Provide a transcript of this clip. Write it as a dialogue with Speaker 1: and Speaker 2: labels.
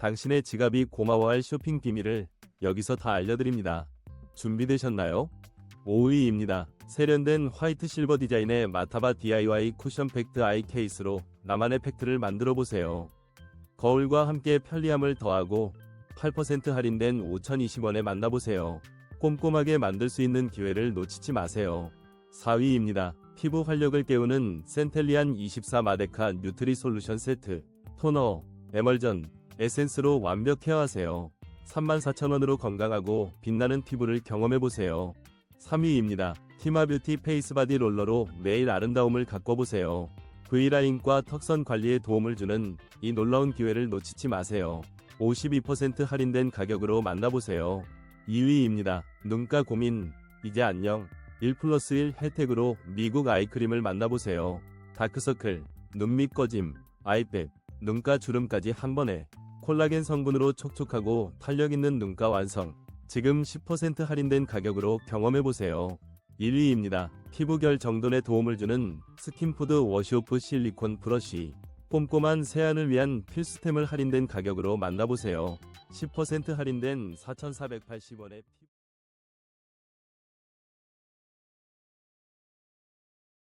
Speaker 1: 당신의 지갑이 고마워할 쇼핑 비밀을 여기서 다 알려드립니다. 준비되셨나요? 5위입니다. 세련된 화이트 실버 디자인의 마타바 DIY 쿠션 팩트 아이 케이스로 나만의 팩트를 만들어 보세요. 거울과 함께 편리함을 더하고 8% 할인된 5,020원에 만나보세요. 꼼꼼하게 만들 수 있는 기회를 놓치지 마세요. 4위입니다. 피부 활력을 깨우는 센텔리안 24 마데카 뉴트리 솔루션 세트, 토너, 에멀전, 에센스로 완벽 케어하세요. 34,000원으로 건강하고 빛나는 피부를 경험해보세요. 3위입니다. 티마뷰티 페이스바디 롤러로 매일 아름다움을 가꿔보세요. V라인과 턱선 관리에 도움을 주는 이 놀라운 기회를 놓치지 마세요. 52% 할인된 가격으로 만나보세요. 2위입니다. 눈가 고민, 이제 안녕. 1 플러스 1 혜택으로 미국 아이크림을 만나보세요. 다크서클, 눈밑 꺼짐, 아이백, 눈가 주름까지 한 번에 콜라겐 성분으로 촉촉하고 탄력 있는 눈가 완성. 지금 10% 할인된 가격으로 경험해보세요. 1위입니다. 피부결 정돈에 도움을 주는 스킨푸드 워시오프 실리콘 브러쉬. 꼼꼼한 세안을 위한 필수템을 할인된 가격으로 만나보세요. 10% 할인된 4,480원의 피...